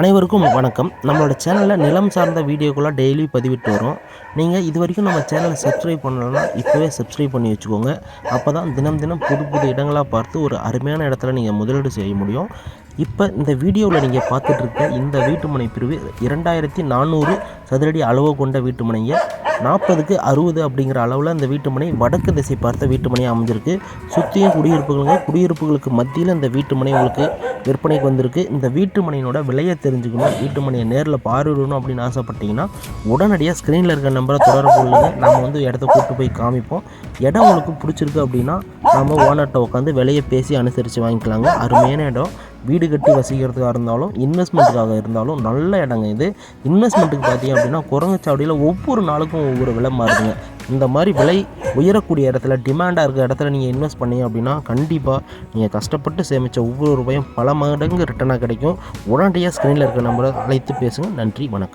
அனைவருக்கும் வணக்கம். நம்மளோட சேனலில் நிலம் சார்ந்த வீடியோக்குள்ளே டெய்லி பதிவிட்டு வரோம். நீங்கள் இது வரைக்கும் நம்ம சேனலை சப்ஸ்கிரைப் பண்ணலன்னா இப்போவே சப்ஸ்கிரைப் பண்ணி வச்சுக்கோங்க. அப்போ தான் தினம் தினம் புது புது இடங்களாக பார்த்து ஒரு அருமையான இடத்துல நீங்கள் முதலீடு செய்ய முடியும். இப்போ இந்த வீடியோவில் நீங்கள் பார்த்துட்டு இருக்க இந்த வீட்டுமனை பிரிவு இரண்டாயிரத்தி நானூறு சதுரடி அளவு கொண்ட வீட்டுமனைங்க. நாற்பதுக்கு அறுபது அப்படிங்கிற அளவில் அந்த வீட்டுமனை வடக்கு திசை பார்த்த வீட்டுமனையாக அமைஞ்சிருக்கு. சுற்றியும் குடியிருப்புகளுங்க குடியிருப்புகளுக்கு மத்தியில் இந்த வீட்டுமனை உங்களுக்கு விற்பனைக்கு வந்திருக்கு. இந்த வீட்டுமனையினோட விலையை தெரிஞ்சுக்கணும் வீட்டுமனையை நேரில் பார்வையிடணும் அப்படின்னு ஆசைப்பட்டீங்கன்னா உடனடியாக ஸ்க்ரீனில் இருக்கிற நம்பரை தொடர்பு கொள்ளுங்க. நம்ம வந்து இடத்த கூப்பிட்டு போய் காமிப்போம். இடம் உங்களுக்கு பிடிச்சிருக்கு அப்படின்னா நம்ம ஓனர்கிட்ட உட்காந்து விலையை பேசி அனுசரித்து வாங்கிக்கலாங்க. அருமையான இடம். வீடு கட்டி வசிக்கிறதுக்காக இருந்தாலும் இன்வெஸ்ட்மெண்ட்டுக்காக இருந்தாலும் நல்ல இடங்க இது. இன்வெஸ்ட்மெண்ட்டுக்கு பார்த்தீங்க அப்படின்னா குரங்குச்சாவடியில் ஒவ்வொரு நாளுக்கும் ஒவ்வொரு விலை மாறுதுங்க. இந்த மாதிரி விலை உயரக்கூடிய இடத்துல டிமாண்டாக இருக்க இடத்துல நீங்கள் இன்வெஸ்ட் பண்ணீங்க அப்படின்னா கண்டிப்பாக நீங்கள் கஷ்டப்பட்டு சேமித்த ஒவ்வொரு ரூபாயும் பல மடங்கு ரிட்டனாக கிடைக்கும். உடனடியாக ஸ்க்ரீனில் இருக்க நம்பரை அழைத்து பேசுங்க. நன்றி வணக்கம்.